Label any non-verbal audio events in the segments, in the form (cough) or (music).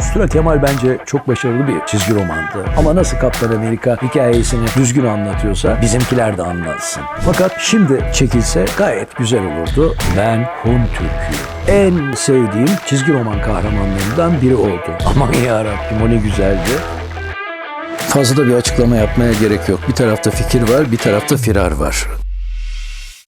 Ustura Kemal bence çok başarılı bir çizgi romandı. Ama nasıl Kaptan Amerika hikayesini düzgün anlatıyorsa bizimkiler de anlatsın. Fakat şimdi çekilse gayet güzel olurdu. Ben Hun Türk'üyüm. En sevdiğim çizgi roman kahramanlarından biri oldu. (laughs) Aman yarabbim o ne güzeldi. Fazla da bir açıklama yapmaya gerek yok. Bir tarafta fikir var, bir tarafta firar var.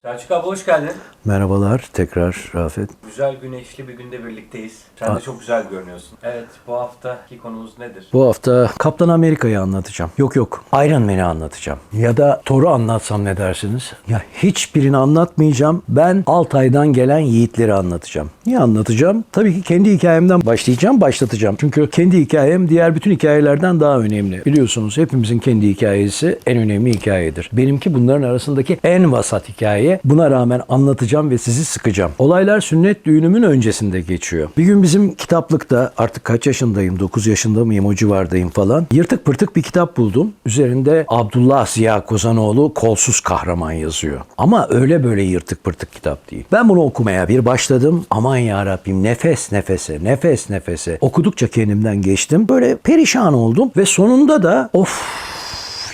Selçuk abi hoş geldin. Merhabalar tekrar Rafet. Güzel güneşli bir günde birlikteyiz. Sen de çok güzel görünüyorsun. Evet bu haftaki konumuz nedir? Bu hafta Kaptan Amerika'yı anlatacağım. Yok yok Iron Man'i anlatacağım. Ya da Thor'u anlatsam ne dersiniz? Ya hiçbirini anlatmayacağım. Ben Altay'dan gelen yiğitleri anlatacağım. Niye anlatacağım? Tabii ki kendi hikayemden başlayacağım, başlatacağım. Çünkü kendi hikayem diğer bütün hikayelerden daha önemli. Biliyorsunuz hepimizin kendi hikayesi en önemli hikayedir. Benimki bunların arasındaki en vasat hikaye. Buna rağmen anlatacağım ve sizi sıkacağım. Olaylar sünnet düğünümün öncesinde geçiyor. Bir gün bizim kitaplıkta artık kaç yaşındayım, 9 yaşında mıyım o civardayım falan. Yırtık pırtık bir kitap buldum. Üzerinde Abdullah Ziya Kozanoğlu kolsuz kahraman yazıyor. Ama öyle böyle yırtık pırtık kitap değil. Ben bunu okumaya bir başladım. Aman ya Rabbim nefes nefese, nefes nefese. Okudukça kendimden geçtim. Böyle perişan oldum ve sonunda da of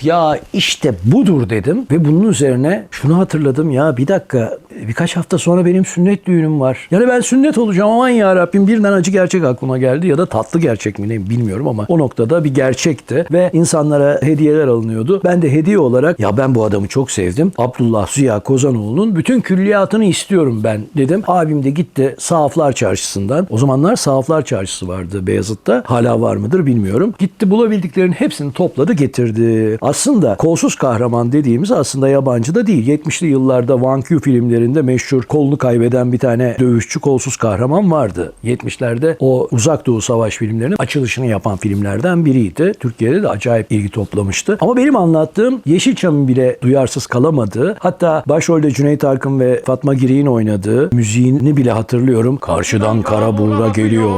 ya işte budur dedim ve bunun üzerine şunu hatırladım ya bir dakika birkaç hafta sonra benim sünnet düğünüm var. Yani ben sünnet olacağım aman ya Rabbim birden acı gerçek aklıma geldi ya da tatlı gerçek mi ne bilmiyorum ama o noktada bir gerçekti ve insanlara hediyeler alınıyordu. Ben de hediye olarak ya ben bu adamı çok sevdim. Abdullah Ziya Kozanoğlu'nun bütün külliyatını istiyorum ben dedim. Abim de gitti Sahaflar Çarşısı'ndan. O zamanlar Sahaflar Çarşısı vardı Beyazıt'ta. Hala var mıdır bilmiyorum. Gitti bulabildiklerinin hepsini topladı getirdi. Aslında kolsuz kahraman dediğimiz aslında yabancı da değil. 70'li yıllarda Van Q filmlerinde meşhur kolunu kaybeden bir tane dövüşçü kolsuz kahraman vardı. 70'lerde o uzak doğu savaş filmlerinin açılışını yapan filmlerden biriydi. Türkiye'de de acayip ilgi toplamıştı. Ama benim anlattığım Yeşilçam'ın bile duyarsız kalamadığı hatta başrolde Cüneyt Arkın ve Fatma Girik'in oynadığı müziğini bile hatırlıyorum. Karşıdan kara buğra geliyor.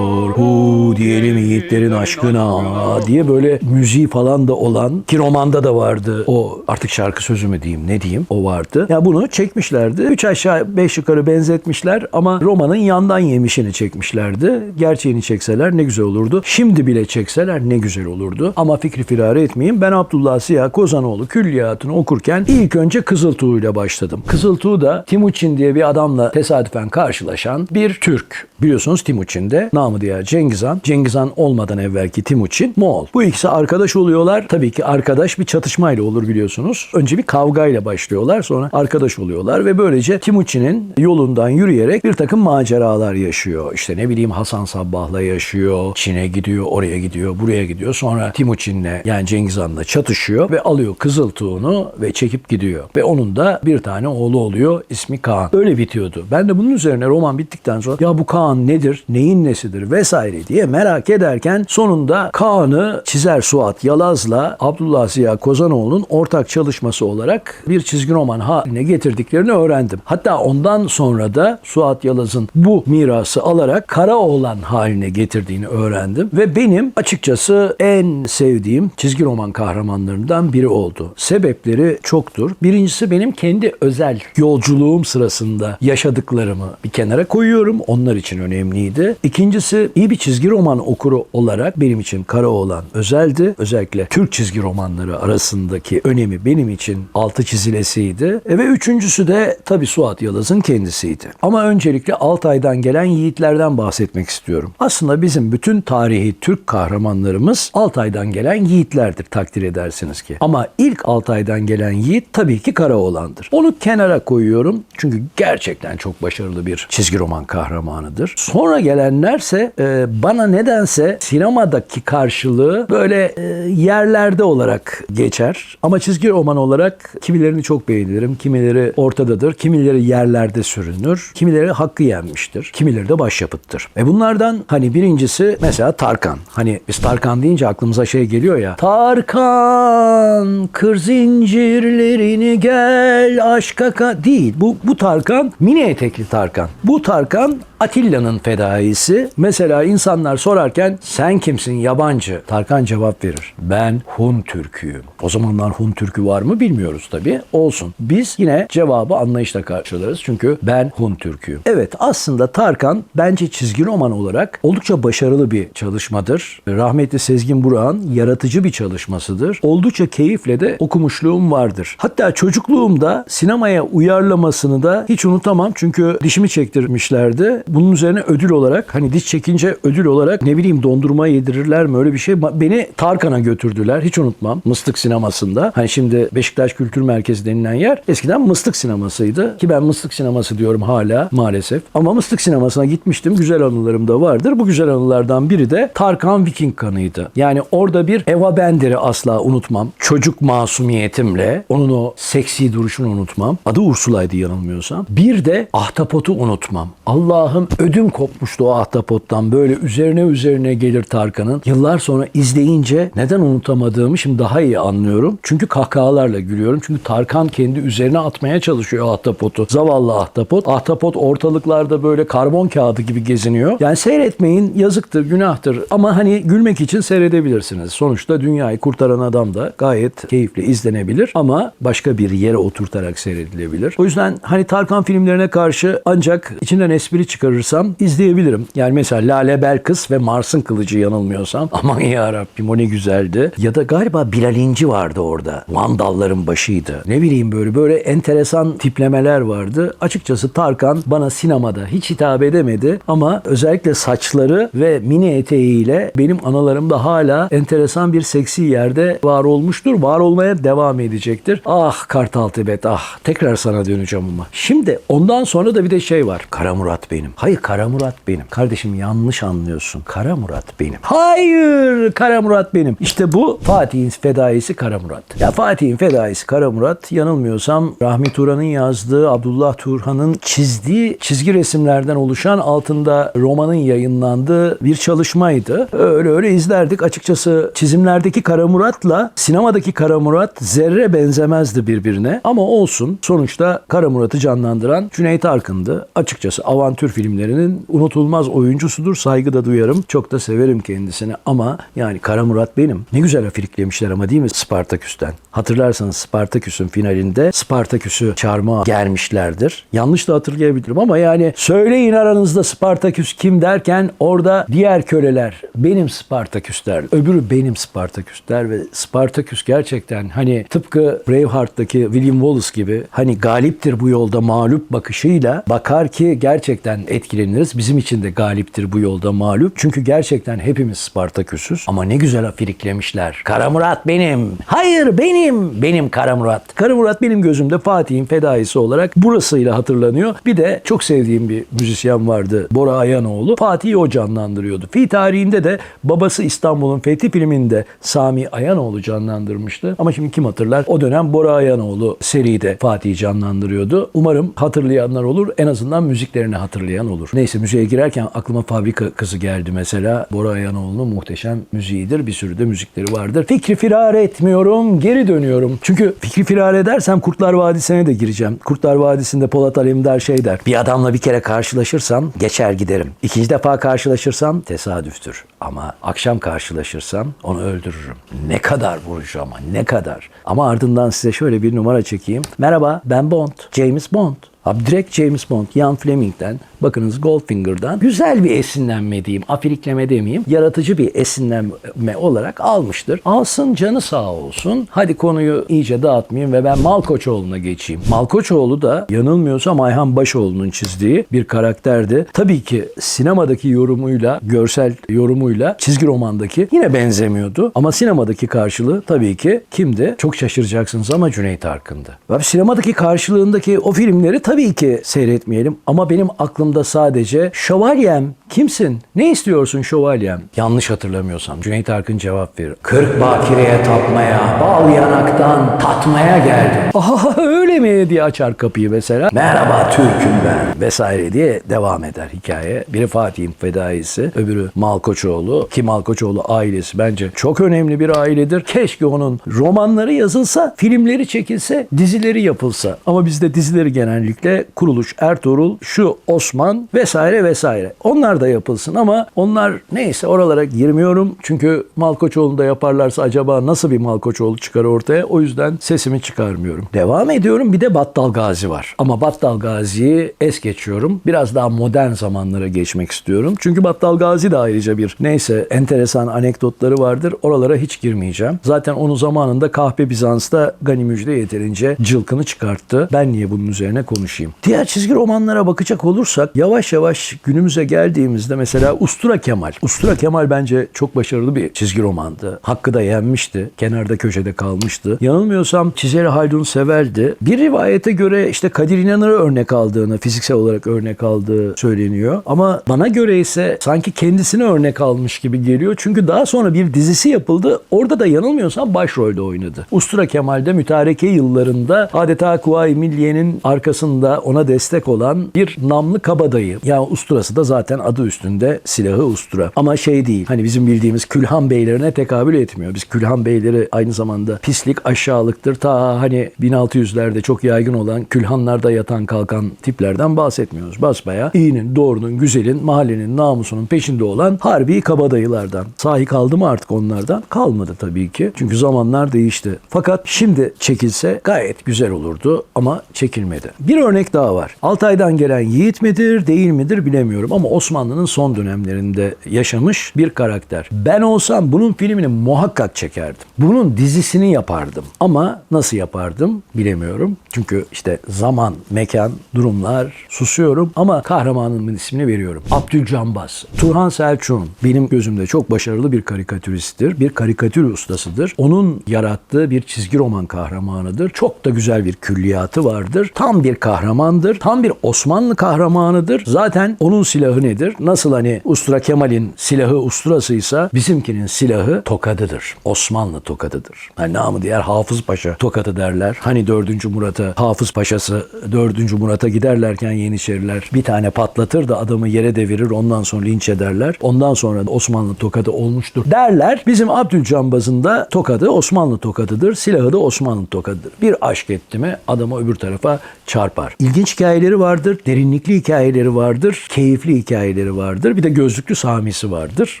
Hu diyelim yiğitlerin aşkına diye böyle müziği falan da olan ki romanda da vardı. O artık şarkı sözü mü diyeyim ne diyeyim o vardı. Ya bunu çekmişlerdi. Üç aşağı beş yukarı benzetmişler ama romanın yandan yemişini çekmişlerdi. Gerçeğini çekseler ne güzel olurdu. Şimdi bile çekseler ne güzel olurdu. Ama fikri firare etmeyeyim. Ben Abdullah Siyah Kozanoğlu külliyatını okurken ilk önce Kızıltuğ ile başladım. Kızıltuğ da Timuçin diye bir adamla tesadüfen karşılaşan bir Türk. Biliyorsunuz Timuçin de namı diğer Cengiz Han. Cengiz Han olmadan evvelki Timuçin Moğol. Bu ikisi arkadaş oluyorlar. Tabii ki arkadaş bir çatışmayla olur biliyorsunuz. Önce bir kavgayla başlıyorlar sonra arkadaş oluyorlar ve böylece Timuçin'in yolundan yürüyerek bir takım maceralar yaşıyor. İşte ne bileyim Hasan Sabbah'la yaşıyor. Çin'e gidiyor, oraya gidiyor, buraya gidiyor. Sonra Timuçin'le yani Cengiz Han'la çatışıyor ve alıyor Kızıltuğ'unu ve çekip gidiyor. Ve onun da bir tane oğlu oluyor. ismi Kaan. Öyle bitiyordu. Ben de bunun üzerine roman bittikten sonra ya bu Kaan nedir, neyin nesidir vesaire diye merak ederken sonunda Kaan'ı çizer Suat Yalaz'la Abdullah Ziya Kozanoğlu'nun ortak çalışması olarak bir çizgi roman haline getirdiklerini öğrendim. Hatta ondan sonra da Suat Yalaz'ın bu mirası alarak Karaoğlan haline getirdiğini öğrendim. Ve benim açıkçası en sevdiğim çizgi roman kahramanlarından biri oldu. Sebepleri çoktur. Birincisi benim kendi özel yolculuğum sırasında yaşadıklarımı bir kenara koyuyorum. Onlar için önemliydi. İkincisi iyi bir çizgi roman okuru olarak benim için Karaoğlan özeldi. Özellikle Türk çizgi romanları arasındaki önemi benim için altı çizilesiydi. E ve üçüncüsü de tabii Suat Yalaz'ın kendisiydi. Ama öncelikle Altay'dan gelen yiğitlerden bahsetmek istiyorum. Aslında bizim bütün tarihi Türk kahramanlarımız Altay'dan gelen yiğitlerdir takdir edersiniz ki. Ama ilk Altay'dan gelen yiğit tabii ki Karaoğlan'dır. Onu kenara koyuyorum çünkü gerçekten çok başarılı bir çizgi roman kahramanıdır. Sonra gelenlerse e, bana nedense sinemadaki karşılığı böyle e, yerlerde olarak geçer. Ama çizgi roman olarak kimilerini çok beğenirim, kimileri ortadadır, kimileri yerlerde sürünür, kimileri hakkı yenmiştir, kimileri de başyapıttır. E bunlardan hani birincisi mesela Tarkan. Hani biz Tarkan deyince aklımıza şey geliyor ya. Tarkan kır zincirlerini gel aşka ka değil. Bu bu Tarkan mini etekli Tarkan. Bu Tarkan Atilla'nın fedaisi. Mesela insanlar sorarken sen kimsin yabancı? Tarkan cevap verir. Ben Hun Türk. Türküyüm. O zamanlar Hun türkü var mı bilmiyoruz tabii. Olsun. Biz yine cevabı anlayışla karşılarız. Çünkü ben Hun türküyüm. Evet aslında Tarkan bence çizgi roman olarak oldukça başarılı bir çalışmadır. Rahmetli Sezgin Burak'ın yaratıcı bir çalışmasıdır. Oldukça keyifle de okumuşluğum vardır. Hatta çocukluğumda sinemaya uyarlamasını da hiç unutamam. Çünkü dişimi çektirmişlerdi. Bunun üzerine ödül olarak hani diş çekince ödül olarak ne bileyim dondurma yedirirler mi öyle bir şey. Beni Tarkan'a götürdüler. Hiç unutmam. Mıstık sinemasında. Hani şimdi Beşiktaş Kültür Merkezi denilen yer eskiden Mıstık sinemasıydı. Ki ben Mıstık sineması diyorum hala maalesef. Ama Mıstık sinemasına gitmiştim. Güzel anılarım da vardır. Bu güzel anılardan biri de Tarkan Viking kanıydı. Yani orada bir Eva Bender'i asla unutmam. Çocuk masumiyetimle onun o seksi duruşunu unutmam. Adı Ursula'ydı yanılmıyorsam. Bir de Ahtapot'u unutmam. Allah'ım ödüm kopmuştu o Ahtapot'tan. Böyle üzerine üzerine gelir Tarkan'ın. Yıllar sonra izleyince neden unutamadığımı şimdi daha iyi anlıyorum. Çünkü kahkahalarla gülüyorum. Çünkü Tarkan kendi üzerine atmaya çalışıyor Ahtapot'u. Zavallı Ahtapot. Ahtapot ortalıklarda böyle karbon kağıdı gibi geziniyor. Yani seyretmeyin yazıktır, günahtır. Ama hani gülmek için seyredebilirsiniz. Sonuçta dünyayı kurtaran adam da gayet keyifli izlenebilir ama başka bir yere oturtarak seyredilebilir. O yüzden hani Tarkan filmlerine karşı ancak içinden espri çıkarırsam izleyebilirim. Yani mesela Lale Belkıs ve Mars'ın Kılıcı yanılmıyorsam. (laughs) Aman ya Rabbim o ne güzeldi. Ya da galiba Bilal İnci vardı orada. Vandalların başıydı. Ne bileyim böyle böyle enteresan tiplemeler vardı. Açıkçası Tarkan bana sinemada hiç hitap edemedi ama özellikle saçları ve mini eteğiyle benim analarımda hala enteresan bir seksi yerde var olmuştur. Var olmaya devam edecektir. Ah Kartal Tibet ah. Tekrar sana döneceğim ama. Şimdi ondan sonra da bir de şey var. Kara Murat benim. Hayır Kara Murat benim. Kardeşim yanlış anlıyorsun. Kara Murat benim. Hayır Kara Murat benim. İşte bu Fatih'in fedaisi Kara Murat. Ya Fatih'in fedaisi Kara Murat yanılmıyorsam Rahmi Turan'ın yazdığı Abdullah Turhan'ın çizdiği çizgi resimlerden oluşan altında romanın yayınlandığı bir çalışmaydı. Öyle öyle izlerdik. Açıkçası çizimlerdeki Kara Murat'la sinemadaki Kara Murat zerre benzemezdi birbirine. Ama olsun. Sonuçta Kara Murat'ı canlandıran Cüneyt Arkın'dı. Açıkçası avantür filmlerinin unutulmaz oyuncusudur. Saygı da duyarım. Çok da severim kendisini. Ama yani Kara Murat benim. Ne güzel afiriklemişler ama değil mi Spartaküs'ten? Hatırlarsanız Spartaküs'ün finalinde Spartaküs'ü çarmıha germişlerdir. Yanlış da hatırlayabilirim ama yani söyleyin aranızda Spartaküs kim derken orada diğer köleler benim Spartaküs der. Öbürü benim Spartaküs der ve Spartaküs gerçekten hani tıpkı Braveheart'taki William Wallace gibi hani galiptir bu yolda mağlup bakışıyla bakar ki gerçekten etkileniriz. Bizim için de galiptir bu yolda mağlup. Çünkü gerçekten hepimiz Spartaküsüz. Ama ne güzel afiriklemişler. Kara Murat benim. Hayır benim. Benim Kara Murat. Kara Murat benim gözümde Fatih'in fedaisi olarak burasıyla hatırlanıyor. Bir de çok sevdiğim bir müzisyen vardı. Bora Ayanoğlu. Fatih'i o canlandırıyordu. Fi tarihinde de babası İstanbul'un Fethi filminde Sami Ayanoğlu canlandırmıştı. Ama şimdi kim hatırlar? O dönem Bora Ayanoğlu seride Fatih'i canlandırıyordu. Umarım hatırlayanlar olur. En azından müziklerini hatırlayan olur. Neyse müziğe girerken aklıma Fabrika Kızı geldi mesela. Bora Ayanoğlu'nun muhteşem müziğidir. Bir sürü de müzikleri vardır. Fikri firar etmiyorum. Geri dönüyorum. Çünkü fikri firar edersem Kurtlar Vadisi'ne de gireceğim. Kurtlar Vadisi'nde Polat Alemdar şey der. Bir adamla bir kere karşılaşırsam geçer giderim. İkinci defa karşılaşırsam tesadüftür. Ama akşam karşılaşırsam onu öldürürüm. Ne kadar vurucu ama ne kadar. Ama ardından size şöyle bir numara çekeyim. Merhaba ben Bond. James Bond. Abi direkt James Bond, Ian Fleming'den, bakınız Goldfinger'dan güzel bir esinlenme diyeyim, afilikleme demeyeyim, yaratıcı bir esinlenme olarak almıştır. Alsın canı sağ olsun. Hadi konuyu iyice dağıtmayayım ve ben Malkoçoğlu'na geçeyim. Malkoçoğlu da yanılmıyorsam Ayhan Başoğlu'nun çizdiği bir karakterdi. Tabii ki sinemadaki yorumuyla, görsel yorumuyla çizgi romandaki yine benzemiyordu. Ama sinemadaki karşılığı tabii ki kimdi? Çok şaşıracaksınız ama Cüneyt Arkın'dı. Ve sinemadaki karşılığındaki o filmleri tabii ki seyretmeyelim. Ama benim aklımda sadece şövalyem kimsin? Ne istiyorsun şövalyem? Yanlış hatırlamıyorsam Cüneyt Arkın cevap verir. Kırk bakireye tapmaya, bal yanaktan tatmaya geldim. (laughs) Aha öyle mi diye açar kapıyı mesela. Merhaba Türk'üm ben vesaire diye devam eder hikaye. Biri Fatih'in fedaisi, öbürü Malkoçoğlu. Ki Malkoçoğlu ailesi bence çok önemli bir ailedir. Keşke onun romanları yazılsa, filmleri çekilse, dizileri yapılsa. Ama bizde dizileri genellikle işte kuruluş Ertuğrul, şu Osman vesaire vesaire. Onlar da yapılsın ama onlar neyse oralara girmiyorum. Çünkü Malkoçoğlu'nda yaparlarsa acaba nasıl bir Malkoçoğlu çıkar ortaya? O yüzden sesimi çıkarmıyorum. Devam ediyorum. Bir de Battal Gazi var. Ama Battal Gazi'yi es geçiyorum. Biraz daha modern zamanlara geçmek istiyorum. Çünkü Battal Gazi de ayrıca bir neyse enteresan anekdotları vardır. Oralara hiç girmeyeceğim. Zaten onu zamanında Kahpe Bizans'ta Gani Müjde yeterince cılkını çıkarttı. Ben niye bunun üzerine konuşayım? Diğer çizgi romanlara bakacak olursak yavaş yavaş günümüze geldiğimizde mesela Ustura Kemal. Ustura Kemal bence çok başarılı bir çizgi romandı. Hakkı da yenmişti. Kenarda köşede kalmıştı. Yanılmıyorsam çizeri Haldun Sever'di. Bir rivayete göre işte Kadir İnanır'ı örnek aldığını, fiziksel olarak örnek aldığı söyleniyor. Ama bana göre ise sanki kendisini örnek almış gibi geliyor. Çünkü daha sonra bir dizisi yapıldı. Orada da yanılmıyorsam başrolde oynadı. Ustura Kemal'de mütareke yıllarında adeta Kuvayi Milliye'nin arkasında ona destek olan bir namlı kabadayı. Yani usturası da zaten adı üstünde silahı ustura. Ama şey değil hani bizim bildiğimiz külhan beylerine tekabül etmiyor. Biz külhan beyleri aynı zamanda pislik aşağılıktır. Ta hani 1600'lerde çok yaygın olan külhanlarda yatan kalkan tiplerden bahsetmiyoruz. Basbaya iyinin, doğrunun, güzelin, mahallenin namusunun peşinde olan harbi kabadayılardan. Sahi kaldı mı artık onlardan? Kalmadı tabii ki. Çünkü zamanlar değişti. Fakat şimdi çekilse gayet güzel olurdu ama çekilmedi. Bir örnek daha var. Altay'dan gelen yiğit midir, değil midir bilemiyorum ama Osmanlı'nın son dönemlerinde yaşamış bir karakter. Ben olsam bunun filmini muhakkak çekerdim. Bunun dizisini yapardım. Ama nasıl yapardım bilemiyorum. Çünkü işte zaman, mekan, durumlar susuyorum ama kahramanımın ismini veriyorum. Abdülcambaz. Turhan Selçuk'un benim gözümde çok başarılı bir karikatüristtir. Bir karikatür ustasıdır. Onun yarattığı bir çizgi roman kahramanıdır. Çok da güzel bir külliyatı vardır. Tam bir kahramandır. Tam bir Osmanlı kahramanıdır. Zaten onun silahı nedir? Nasıl hani Ustura Kemal'in silahı usturasıysa bizimkinin silahı tokadıdır. Osmanlı tokadıdır. Hani namı diğer Hafız Paşa tokadı derler. Hani 4. Murat'a Hafız Paşası 4. Murat'a giderlerken Yeniçeriler bir tane patlatır da adamı yere devirir ondan sonra linç ederler. Ondan sonra Osmanlı tokadı olmuştur derler. Bizim Abdülcambaz'ın da tokadı Osmanlı tokadıdır. Silahı da Osmanlı tokadıdır. Bir aşk etti mi adamı öbür tarafa çarpar. İlginç hikayeleri vardır. Derinlikli hikayeleri vardır. Keyifli hikayeleri vardır. Bir de gözlüklü Sami'si vardır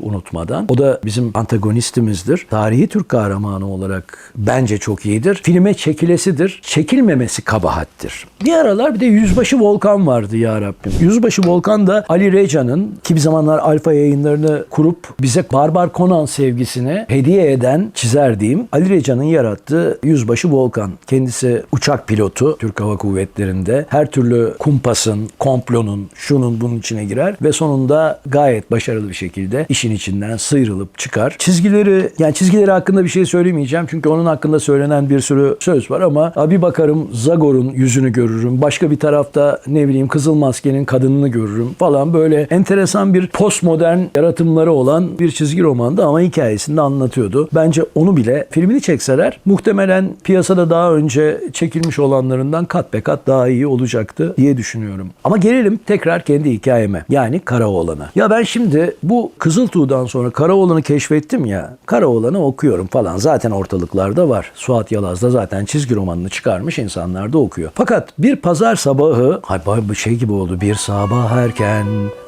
unutmadan. O da bizim antagonistimizdir. Tarihi Türk kahramanı olarak bence çok iyidir. Filme çekilesidir. Çekilmemesi kabahattir. Bir aralar bir de Yüzbaşı Volkan vardı ya Rabbim. Yüzbaşı Volkan da Ali Reca'nın ki bir zamanlar Alfa yayınlarını kurup bize Barbar Conan sevgisini hediye eden çizer diyeyim. Ali Reca'nın yarattığı Yüzbaşı Volkan. Kendisi uçak pilotu Türk Hava Kuvvetleri'nde. Her türlü kumpasın, komplonun, şunun bunun içine girer ve sonunda gayet başarılı bir şekilde işin içinden sıyrılıp çıkar. Çizgileri, yani çizgileri hakkında bir şey söylemeyeceğim çünkü onun hakkında söylenen bir sürü söz var ama bir bakarım Zagor'un yüzünü görürüm. Başka bir tarafta ne bileyim Kızıl Maske'nin kadınını görürüm falan böyle enteresan bir postmodern yaratımları olan bir çizgi romandı ama hikayesini de anlatıyordu. Bence onu bile filmini çekseler muhtemelen piyasada daha önce çekilmiş olanlarından kat be kat daha iyi olacaktı diye düşünüyorum. Ama gelelim tekrar kendi hikayeme. Yani Karaoğlan'a. Ya ben şimdi bu Kızıltuğ'dan sonra Karaoğlan'ı keşfettim ya. Karaoğlan'ı okuyorum falan. Zaten ortalıklarda var. Suat Yalaz da zaten çizgi romanını çıkarmış insanlar da okuyor. Fakat bir pazar sabahı hay şey gibi oldu. Bir sabah erken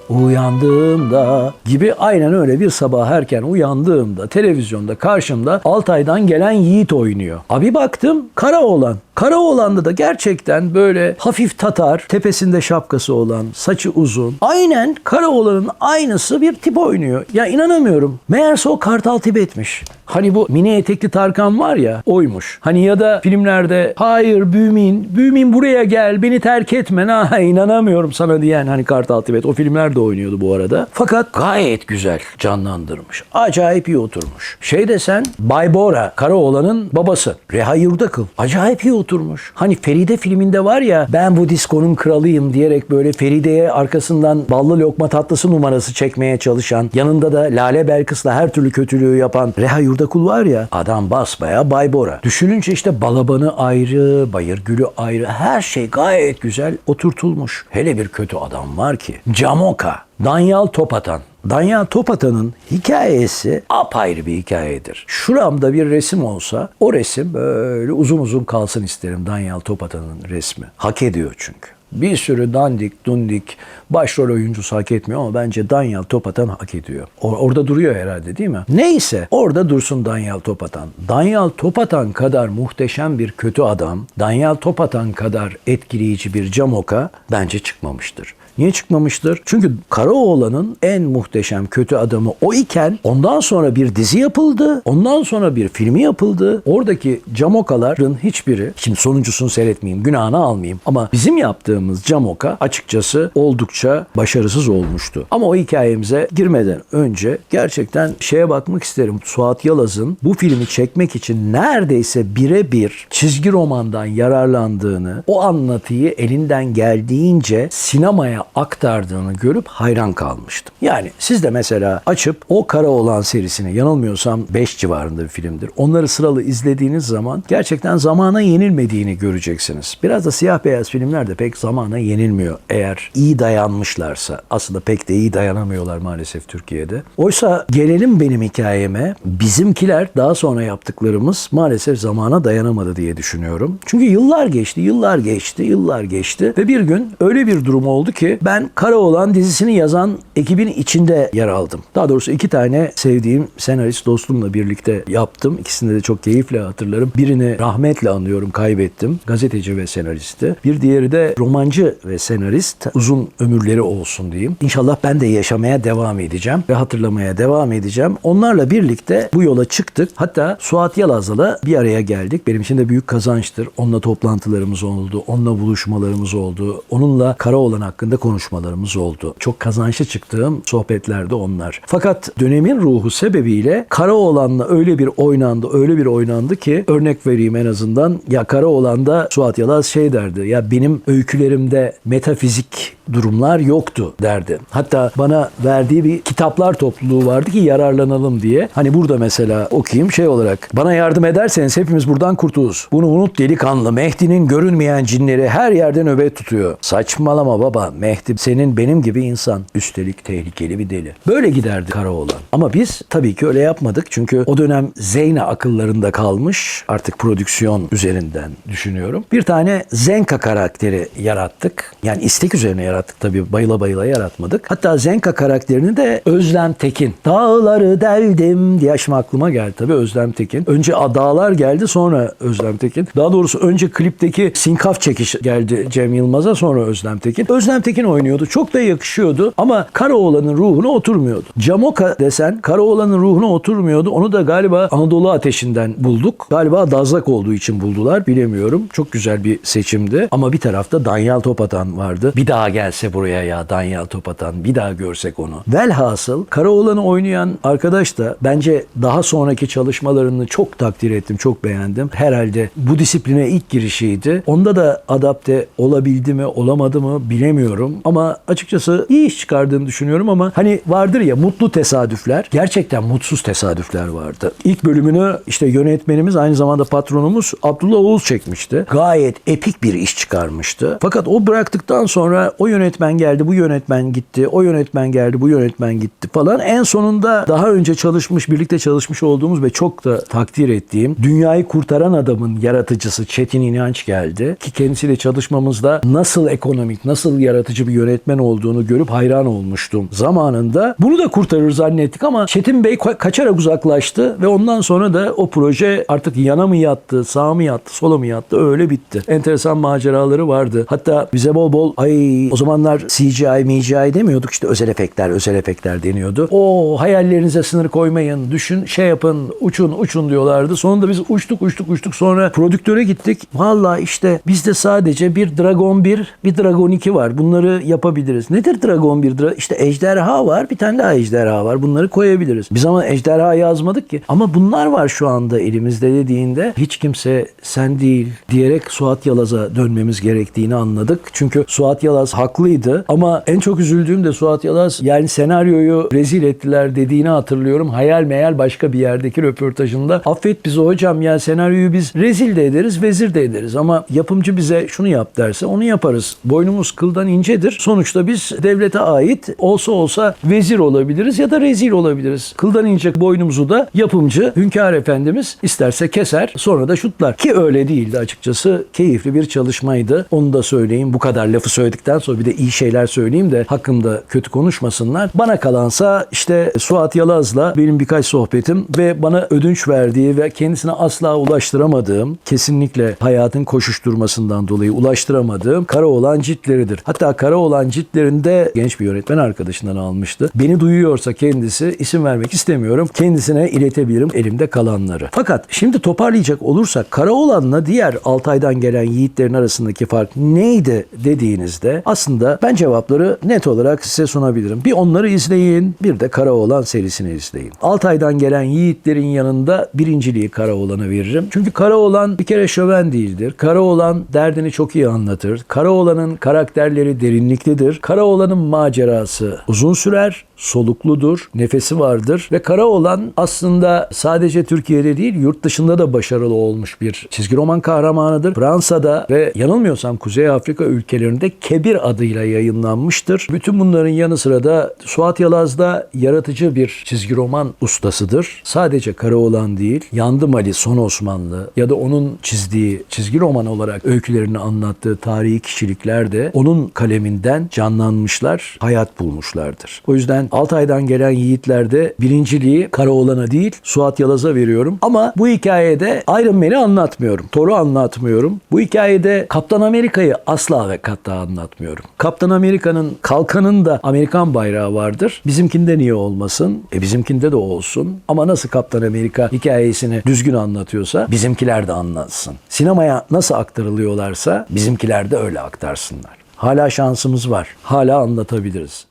uyandığımda gibi aynen öyle bir sabah erken uyandığımda televizyonda karşımda Altay'dan gelen Yiğit oynuyor. Abi baktım Karaoğlan. Karaoğlan'da da gerçekten böyle hafif Tatar, tepesinde şapkası olan, saçı uzun. Aynen Karaoğlan'ın aynısı bir tip oynuyor. Ya inanamıyorum. Meğerse o Kartal Tibet'miş. Hani bu mini etekli Tarkan var ya oymuş. Hani ya da filmlerde hayır Bümin, Bümin buraya gel beni terk etme. (laughs) Ha inanamıyorum sana diyen hani Kartal Tibet o filmlerde oynuyordu bu arada. Fakat gayet güzel canlandırmış. Acayip iyi oturmuş. Şey desen Bay Bora Karaoğlan'ın babası. Reha Yurdakıl. Acayip iyi oturmuş. Hani Feride filminde var ya ben bu diskonun kralıyım diyerek böyle Feride'ye arkasından ballı lokma tatlısı numarası çekmeye çalışan yanında da Lale Belkıs'la her türlü kötülüğü yapan Reha Yurdakul var ya adam basbaya Bay Bora. Düşününce işte balabanı ayrı, bayır gülü ayrı her şey gayet güzel oturtulmuş. Hele bir kötü adam var ki Camoka. Danyal Topatan. Danyal Topatan'ın hikayesi apayrı bir hikayedir. Şuramda bir resim olsa o resim böyle uzun uzun kalsın isterim Danyal Topatan'ın resmi. Hak ediyor çünkü. Bir sürü dandik dundik başrol oyuncusu hak etmiyor ama bence Daniel Topatan hak ediyor. Or- orada duruyor herhalde değil mi? Neyse orada dursun Daniel Topatan. Daniel Topatan kadar muhteşem bir kötü adam, Daniel Topatan kadar etkileyici bir Camoka bence çıkmamıştır. Niye çıkmamıştır? Çünkü Karaoğlan'ın en muhteşem kötü adamı o iken ondan sonra bir dizi yapıldı. Ondan sonra bir filmi yapıldı. Oradaki Camokaların hiçbiri, şimdi sonuncusunu seyretmeyeyim, günahını almayayım. Ama bizim yaptığımız Camoka açıkçası oldukça başarısız olmuştu. Ama o hikayemize girmeden önce gerçekten şeye bakmak isterim. Suat Yalaz'ın bu filmi çekmek için neredeyse birebir çizgi romandan yararlandığını, o anlatıyı elinden geldiğince sinemaya aktardığını görüp hayran kalmıştım. Yani siz de mesela açıp o Kara olan serisini yanılmıyorsam 5 civarında bir filmdir. Onları sıralı izlediğiniz zaman gerçekten zamana yenilmediğini göreceksiniz. Biraz da siyah beyaz filmler de pek zamana yenilmiyor eğer iyi dayanmışlarsa. Aslında pek de iyi dayanamıyorlar maalesef Türkiye'de. Oysa gelelim benim hikayeme. Bizimkiler daha sonra yaptıklarımız maalesef zamana dayanamadı diye düşünüyorum. Çünkü yıllar geçti, yıllar geçti, yıllar geçti ve bir gün öyle bir durum oldu ki ben Karaoğlan dizisini yazan ekibin içinde yer aldım. Daha doğrusu iki tane sevdiğim senarist dostumla birlikte yaptım. İkisini de çok keyifle hatırlarım. Birini rahmetle anıyorum, kaybettim. Gazeteci ve senaristi. Bir diğeri de romancı ve senarist. Uzun ömürleri olsun diyeyim. İnşallah ben de yaşamaya devam edeceğim ve hatırlamaya devam edeceğim. Onlarla birlikte bu yola çıktık. Hatta Suat Yalaz'la bir araya geldik. Benim için de büyük kazançtır. Onunla toplantılarımız oldu. Onunla buluşmalarımız oldu. Onunla Karaoğlan hakkında konuşmalarımız oldu. Çok kazançlı çıktığım sohbetlerde onlar. Fakat dönemin ruhu sebebiyle Karaoğlan'la öyle bir oynandı, öyle bir oynandı ki örnek vereyim en azından. Ya Karaoğlan'da Suat Yalaz şey derdi. Ya benim öykülerimde metafizik durumlar yoktu derdi. Hatta bana verdiği bir kitaplar topluluğu vardı ki yararlanalım diye. Hani burada mesela okuyayım şey olarak. Bana yardım ederseniz hepimiz buradan kurtuluruz. Bunu unut delikanlı. Mehdi'nin görünmeyen cinleri her yerde nöbet tutuyor. Saçmalama baba. Mehdi senin benim gibi insan. Üstelik tehlikeli bir deli. Böyle giderdi Karaoğlan. Ama biz tabii ki öyle yapmadık. Çünkü o dönem Zeyne akıllarında kalmış. Artık prodüksiyon üzerinden düşünüyorum. Bir tane Zenka karakteri yarattık. Yani istek üzerine yarattık tabii. Bayıla bayıla yaratmadık. Hatta Zenka karakterini de Özlem Tekin. Dağları deldim diye şimdi aklıma geldi tabii Özlem Tekin. Önce dağlar geldi sonra Özlem Tekin. Daha doğrusu önce klipteki sinkaf çekiş geldi Cem Yılmaz'a sonra Özlem Tekin. Özlem Tekin oynuyordu. Çok da yakışıyordu ama Karaoğlan'ın ruhuna oturmuyordu. Camoka desen Karaoğlan'ın ruhuna oturmuyordu. Onu da galiba Anadolu Ateşi'nden bulduk. Galiba Dazlak olduğu için buldular. Bilemiyorum. Çok güzel bir seçimdi. Ama bir tarafta Danyal Topatan vardı. Bir daha gelse buraya ya Danyal Topatan. Bir daha görsek onu. Velhasıl Karaoğlan'ı oynayan arkadaş da bence daha sonraki çalışmalarını çok takdir ettim. Çok beğendim. Herhalde bu disipline ilk girişiydi. Onda da adapte olabildi mi olamadı mı bilemiyorum. Ama açıkçası iyi iş çıkardığını düşünüyorum ama hani vardır ya mutlu tesadüfler. Gerçekten mutsuz tesadüfler vardı. İlk bölümünü işte yönetmenimiz aynı zamanda patronumuz Abdullah Oğuz çekmişti. Gayet epik bir iş çıkarmıştı. Fakat o bıraktıktan sonra o yönetmen geldi, bu yönetmen gitti, o yönetmen geldi, bu yönetmen gitti falan. En sonunda daha önce çalışmış, birlikte çalışmış olduğumuz ve çok da takdir ettiğim Dünyayı Kurtaran Adamın yaratıcısı Çetin İnanç geldi. Ki kendisiyle çalışmamızda nasıl ekonomik, nasıl yaratıcı bir yönetmen olduğunu görüp hayran olmuştum zamanında. Bunu da kurtarır zannettik ama Çetin Bey ka- kaçarak uzaklaştı ve ondan sonra da o proje artık yana mı yattı, sağa mı yattı, sola mı yattı öyle bitti. Enteresan maceraları vardı. Hatta bize bol bol ay o zamanlar CGI, MGI demiyorduk işte özel efektler, özel efektler deniyordu. O hayallerinize sınır koymayın, düşün, şey yapın, uçun, uçun diyorlardı. Sonunda biz uçtuk, uçtuk, uçtuk. Sonra prodüktöre gittik. Valla işte bizde sadece bir Dragon 1, bir Dragon 2 var. Bunları yapabiliriz. Nedir Dragon 1? Dra- İşte ejderha var, bir tane daha ejderha var. Bunları koyabiliriz. Biz ama ejderha yazmadık ki. Ama bunlar var şu anda elimizde dediğinde hiç kimse sen değil diyerek Suat Yalaz'a dönmemiz gerektiğini anladık. Çünkü Suat Yalaz haklıydı ama en çok üzüldüğüm de Suat Yalaz yani senaryoyu rezil ettiler dediğini hatırlıyorum. Hayal meyal başka bir yerdeki röportajında. Affet bizi hocam ya senaryoyu biz rezil de ederiz, vezir de ederiz ama yapımcı bize şunu yap derse onu yaparız. Boynumuz kıldan ince nedir? Sonuçta biz devlete ait olsa olsa vezir olabiliriz ya da rezil olabiliriz. Kıldan inecek boynumuzu da yapımcı Hünkar Efendimiz isterse keser sonra da şutlar. Ki öyle değildi açıkçası. Keyifli bir çalışmaydı. Onu da söyleyeyim. Bu kadar lafı söyledikten sonra bir de iyi şeyler söyleyeyim de hakkımda kötü konuşmasınlar. Bana kalansa işte Suat Yalaz'la benim birkaç sohbetim ve bana ödünç verdiği ve kendisine asla ulaştıramadığım, kesinlikle hayatın koşuşturmasından dolayı ulaştıramadığım Karaoğlan ciltleridir. Hatta Karaoğlan ciltlerinde genç bir yönetmen arkadaşından almıştı. Beni duyuyorsa kendisi isim vermek istemiyorum. Kendisine iletebilirim elimde kalanları. Fakat şimdi toparlayacak olursak Karaoğlan'la diğer Altay'dan gelen yiğitlerin arasındaki fark neydi dediğinizde aslında ben cevapları net olarak size sunabilirim. Bir onları izleyin, bir de Karaoğlan serisini izleyin. Altay'dan gelen yiğitlerin yanında birinciliği Karaoğlan'a veririm. Çünkü Karaoğlan bir kere şöven değildir. Karaoğlan derdini çok iyi anlatır. Karaoğlan'ın karakterleri derinliklidir. Karaoğlan'ın macerası uzun sürer, solukludur, nefesi vardır ve Karaoğlan aslında sadece Türkiye'de değil yurt dışında da başarılı olmuş bir çizgi roman kahramanıdır. Fransa'da ve yanılmıyorsam Kuzey Afrika ülkelerinde Kebir adıyla yayınlanmıştır. Bütün bunların yanı sıra da Suat Yalaz'da yaratıcı bir çizgi roman ustasıdır. Sadece Karaoğlan değil, Yandım Ali Son Osmanlı ya da onun çizdiği çizgi roman olarak öykülerini anlattığı tarihi kişilikler de onun kaleminden canlanmışlar, hayat bulmuşlardır. O yüzden Altay'dan gelen yiğitlerde birinciliği Karaoğlan'a değil Suat Yalaz'a veriyorum. Ama bu hikayede Iron Man'i anlatmıyorum. Thor'u anlatmıyorum. Bu hikayede Kaptan Amerika'yı asla ve katta anlatmıyorum. Kaptan Amerika'nın kalkanında Amerikan bayrağı vardır. Bizimkinde niye olmasın? E bizimkinde de olsun. Ama nasıl Kaptan Amerika hikayesini düzgün anlatıyorsa bizimkiler de anlatsın. Sinemaya nasıl aktarılıyorlarsa bizimkiler de öyle aktarsınlar. Hala şansımız var. Hala anlatabiliriz.